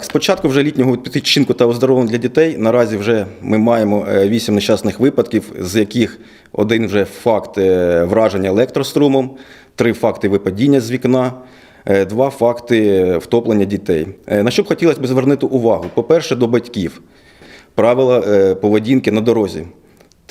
З початку вже літнього відпочинку та оздоровлення для дітей наразі вже ми маємо е, вісім нещасних випадків, з яких один вже факт е, враження електрострумом, три факти випадіння з вікна, е, два факти втоплення дітей. На що б хотілося б звернути увагу? По-перше, до батьків. Правила поведінки на дорозі.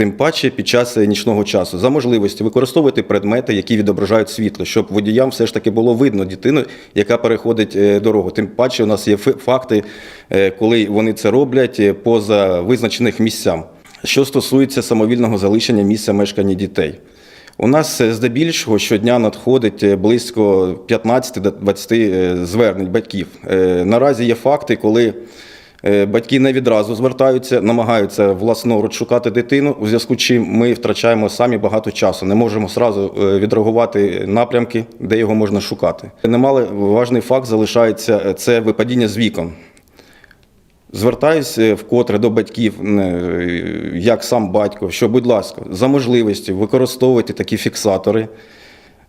Тим паче під час е, нічного часу за можливості використовувати предмети, які відображають світло, щоб водіям все ж таки було видно дитину, яка переходить е, дорогу. Тим паче, у нас є факти, е, коли вони це роблять поза визначених місцям. Що стосується самовільного залишення місця мешкання дітей. У нас здебільшого щодня надходить близько 15-20 е, звернень батьків. Наразі є факти, коли Батьки не відразу звертаються, намагаються власноруч шукати дитину, у зв'язку з чим ми втрачаємо самі багато часу. Не можемо сразу е, відреагувати напрямки, де його можна шукати. Немало важний факт залишається е, це випадіння з вікон. Звертаюся вкотре до батьків, е, як сам батько, що, будь ласка, за можливості використовуйте такі фіксатори,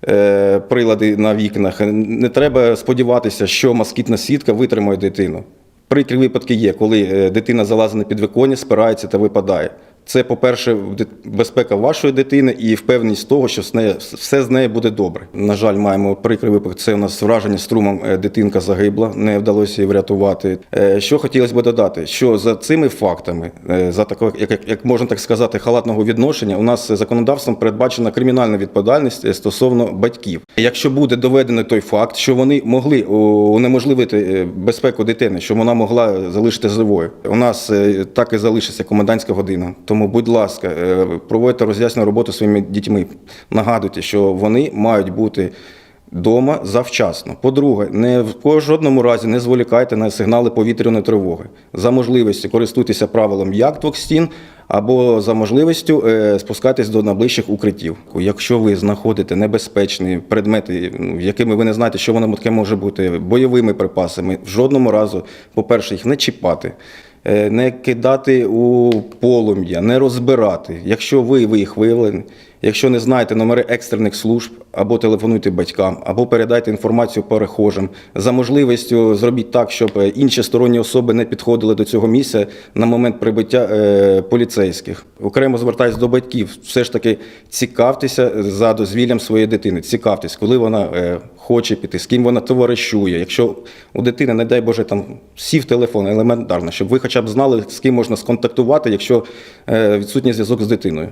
е, прилади на вікнах. Не треба сподіватися, що москітна сітка витримає дитину. Прикрі випадки є, коли е, дитина залазить на підвиконня, спирається та випадає. Це, по-перше, безпека вашої дитини і впевненість того, що з нею, все з нею буде добре. На жаль, маємо прикрий випадок. Це у нас враження струмом е, дитинка загибла, не вдалося її врятувати. Е, Що хотілося б додати, що за цими фактами, е, за такого, як, як, можна так сказати, халатного відношення, у нас законодавством передбачена кримінальна відповідальність стосовно батьків. Якщо буде доведений той факт, що вони могли унеможливити безпеку дитини, що вона могла залишити живою, у нас так і залишиться комендантська година. Тому, будь ласка, е, проводьте роз'яснену роботу своїми дітьми. Нагадуйте, що вони мають бути вдома завчасно. По-друге, не в жодному разі не зволікайте на сигнали повітряної тривоги. За можливості користуйтеся правилом як двох стін, або за можливістю е, спускатись до найближчих укриттів. Якщо ви знаходите небезпечні предмети, ну, якими ви не знаєте, що воно таке може бути, бойовими припасами, в жодному разу, по-перше, їх не чіпати. Е, Не кидати у полум'я, не розбирати. Якщо ви, ви їх виявили, якщо не знаєте номери екстрених служб, або телефонуйте батькам, або передайте інформацію перехожим. За можливістю зробіть так, щоб е, інші сторонні особи не підходили до цього місця на момент прибуття е, поліцейських. Окремо звертаюся до батьків. Все ж таки цікавтеся за дозвіллям своєї дитини. Цікавтесь, коли вона е, хоче піти, з ким вона товаришує. Якщо у дитини, не дай Боже, там сів телефон, елементарно, щоб ви хоча б знали, з ким можна сконтактувати, якщо відсутній зв'язок з дитиною.